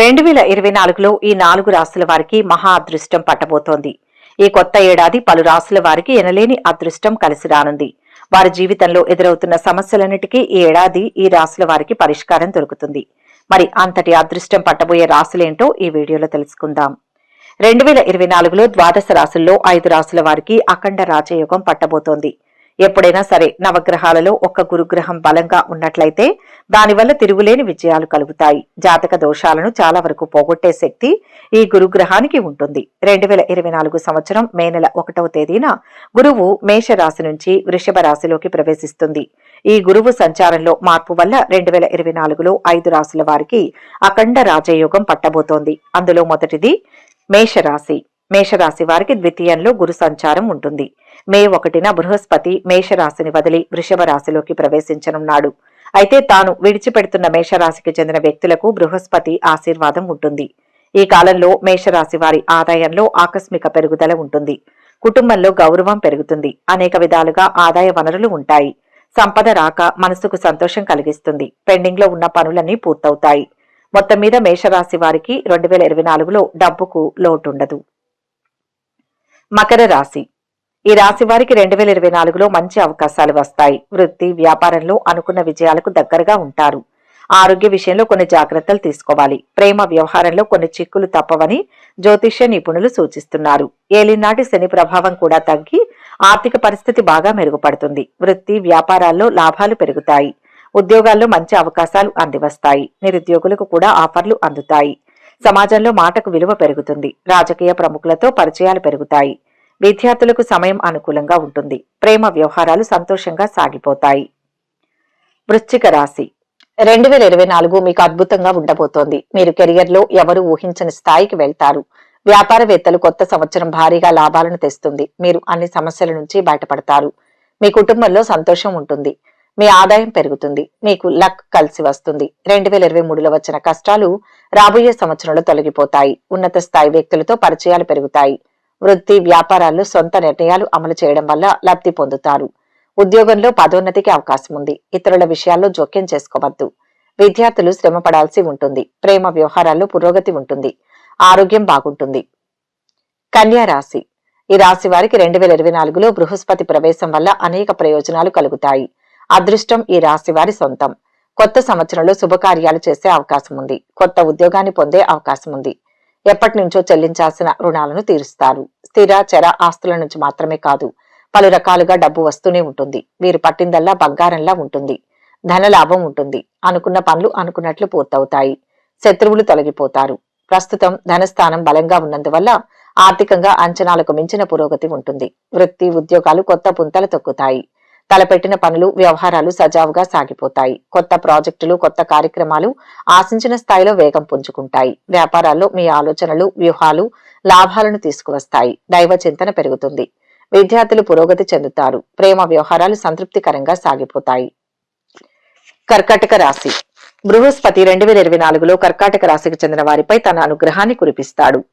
రెండు వేల ఇరవై నాలుగులో ఈ నాలుగు రాసుల వారికి మహా అదృష్టం పట్టబోతోంది. ఈ కొత్త ఏడాది పలు రాసుల వారికి ఎనలేని అదృష్టం కలిసి రానుంది. వారి జీవితంలో ఎదురవుతున్న సమస్యలన్నిటికీ ఈ ఏడాది ఈ రాసుల వారికి పరిష్కారం దొరుకుతుంది. మరి అంతటి అదృష్టం పట్టబోయే రాసులేంటో ఈ వీడియోలో తెలుసుకుందాం. రెండు వేల ఇరవై నాలుగులో ద్వాదశ రాసుల్లో ఐదు రాసుల వారికి అఖండ రాజయోగం పట్టబోతోంది. ఎప్పుడైనా సరే నవగ్రహాలలో ఒక్క గురుగ్రహం బలంగా ఉన్నట్లయితే దానివల్ల తిరుగులేని విజయాలు కలుగుతాయి. జాతక దోషాలను చాలా వరకు పోగొట్టే శక్తి ఈ గురుగ్రహానికి ఉంటుంది. రెండు వేల ఇరవై నాలుగు సంవత్సరం మే నెల ఒకటవ తేదీన గురువు మేషరాశి నుంచి వృషభ రాశిలోకి ప్రవేశిస్తుంది. ఈ గురువు సంచారంలో మార్పు వల్ల రెండు వేల ఇరవై నాలుగులో ఐదు రాశుల వారికి అఖండ రాజయోగం పట్టబోతోంది. అందులో మొదటిది మేషరాశి. మేషరాశి వారికి ద్వితీయంలో గురు సంచారం ఉంటుంది. మే ఒకటిన బృహస్పతి మేషరాశిని వదిలి వృషభ రాశిలోకి ప్రవేశించనున్నాడు. అయితే తాను విడిచిపెడుతున్న మేషరాశికి చెందిన వ్యక్తులకు బృహస్పతి ఆశీర్వాదం ఉంటుంది. ఈ కాలంలో మేషరాశి వారి ఆదాయంలో ఆకస్మిక పెరుగుదల ఉంటుంది. కుటుంబంలో గౌరవం పెరుగుతుంది. అనేక విధాలుగా ఆదాయ వనరులు ఉంటాయి. సంపద రాక మనసుకు సంతోషం కలిగిస్తుంది. పెండింగ్లో ఉన్న పనులన్నీ పూర్తవుతాయి. మొత్తం మీద మేషరాశి వారికి రెండు వేల ఇరవై నాలుగులో డబ్బుకు లోటుండదు. మకర రాశి. ఈ రాశి వారికి రెండు వేల ఇరవై నాలుగులో మంచి అవకాశాలు వస్తాయి. వృత్తి వ్యాపారంలో అనుకున్న విజయాలకు దగ్గరగా ఉంటారు. ఆరోగ్య విషయంలో కొన్ని జాగ్రత్తలు తీసుకోవాలి. ప్రేమ వ్యవహారంలో కొన్ని చిక్కులు తప్పవని జ్యోతిష్య నిపుణులు సూచిస్తున్నారు. ఏలినాటి శని ప్రభావం కూడా తగ్గి ఆర్థిక పరిస్థితి బాగా మెరుగుపడుతుంది. వృత్తి వ్యాపారాల్లో లాభాలు పెరుగుతాయి. ఉద్యోగాల్లో మంచి అవకాశాలు అందివస్తాయి. నిరుద్యోగులకు కూడా ఆఫర్లు అందుతాయి. సమాజంలో మాటకు విలువ పెరుగుతుంది. రాజకీయ ప్రముఖులతో పరిచయాలు పెరుగుతాయి. విద్యార్థులకు సమయం అనుకూలంగా ఉంటుంది. ప్రేమ వ్యవహారాలు సంతోషంగా సాగిపోతాయి. వృశ్చిక రాశి. రెండు వేల ఇరవై నాలుగు మీకు అద్భుతంగా ఉండబోతోంది. మీరు కెరియర్లో ఎవరు ఊహించని స్థాయికి వెళ్తారు. వ్యాపారవేత్తలు కొత్త సంవత్సరం భారీగా లాభాలను తెస్తుంది. మీరు అన్ని సమస్యల నుంచి బయటపడతారు. మీ కుటుంబంలో సంతోషం ఉంటుంది. మీ ఆదాయం పెరుగుతుంది మీకు లక్ కలిసి వస్తుంది. రెండు వేల ఇరవై మూడులో వచ్చిన కష్టాలు రాబోయే సంవత్సరంలో తొలగిపోతాయి. ఉన్నత స్థాయి వ్యక్తులతో పరిచయాలు పెరుగుతాయి. వృత్తి వ్యాపారాల్లో సొంత నిర్ణయాలు అమలు చేయడం వల్ల లబ్ధి పొందుతారు. ఉద్యోగంలో పదోన్నతికి అవకాశం ఉంది. ఇతరుల విషయాల్లో జోక్యం చేసుకోవద్దు. విద్యార్థులు శ్రమ పడాల్సి ఉంటుంది. ప్రేమ వ్యవహారాల్లో పురోగతి ఉంటుంది. ఆరోగ్యం బాగుంటుంది. కన్యా రాశి. ఈ రాశి వారికి రెండు వేల ఇరవై నాలుగులో బృహస్పతి ప్రవేశం వల్ల అనేక ప్రయోజనాలు కలుగుతాయి. అదృష్టం ఈ రాశి వారి సొంతం. కొత్త సంవత్సరంలో శుభకార్యాలు చేసే అవకాశం ఉంది. కొత్త ఉద్యోగాన్ని పొందే అవకాశం ఉంది. ఎప్పటి నుంచో చెల్లించాల్సిన రుణాలను తీరుస్తారు. స్థిర చర ఆస్తుల నుంచి మాత్రమే కాదు పలు రకాలుగా డబ్బు వస్తూనే ఉంటుంది. వీరు పట్టిందల్లా బంగారంలా ఉంటుంది. ధన లాభం ఉంటుంది. అనుకున్న పనులు అనుకున్నట్లు పూర్తవుతాయి. శత్రువులు తొలగిపోతారు. ప్రస్తుతం ధనస్థానం బలంగా ఉన్నందువల్ల ఆర్థికంగా అంచనాలకు మించిన పురోగతి ఉంటుంది. వృత్తి ఉద్యోగాలు కొత్త పుంతలు తొక్కుతాయి. తలపెట్టిన పనులు వ్యవహారాలు సజావుగా సాగిపోతాయి. కొత్త ప్రాజెక్టులు కొత్త కార్యక్రమాలు ఆశించిన స్థాయిలో వేగం పుంజుకుంటాయి. వ్యాపారాల్లో మీ ఆలోచనలు వ్యూహాలు లాభాలను తీసుకువస్తాయి. దైవ చింతన పెరుగుతుంది. విద్యార్థులు పురోగతి చెందుతారు. ప్రేమ వ్యవహారాలు సంతృప్తికరంగా సాగిపోతాయి. కర్కాటక రాశి. బృహస్పతి రెండు వేల ఇరవై నాలుగులో కర్కాటక రాశికి చెందిన వారిపై తన అనుగ్రహాన్ని కురిపిస్తాడు.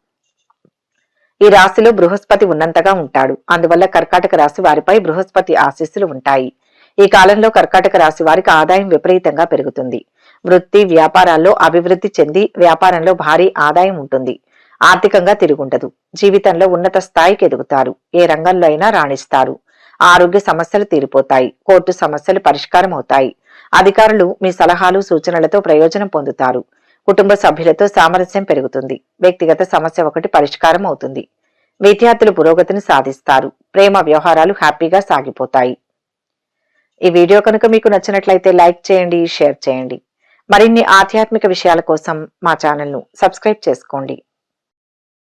ఈ రాశిలో బృహస్పతి ఉన్నంతగా ఉంటాడు. అందువల్ల కర్కాటక రాశి వారిపై బృహస్పతి ఆశీస్సులు ఉంటాయి. ఈ కాలంలో కర్కాటక రాశి వారికి ఆదాయం విపరీతంగా పెరుగుతుంది. వృత్తి వ్యాపారాల్లో అభివృద్ధి చెంది వ్యాపారంలో భారీ ఆదాయం ఉంటుంది. ఆర్థికంగా తిరుగుండదు. జీవితంలో ఉన్నత స్థాయికి ఎదుగుతారు. ఏ రంగంలో అయినా రాణిస్తారు. ఆరోగ్య సమస్యలు తీరిపోతాయి. కోర్టు సమస్యలు పరిష్కారం అవుతాయి అధికారులు మీ సలహాలు సూచనలతో ప్రయోజనం పొందుతారు. కుటుంబ సభ్యులతో సామరస్యం పెరుగుతుంది. వ్యక్తిగత సమస్య ఒకటి పరిష్కారం అవుతుంది. విద్యార్థులు పురోగతిని సాధిస్తారు. ప్రేమ వ్యవహారాలు హ్యాపీగా సాగిపోతాయి. ఈ వీడియో కనుక మీకు నచ్చినట్లయితే లైక్ చేయండి షేర్ చేయండి. మరిన్ని ఆధ్యాత్మిక విషయాల కోసం మా ఛానల్ను సబ్స్క్రైబ్ చేసుకోండి.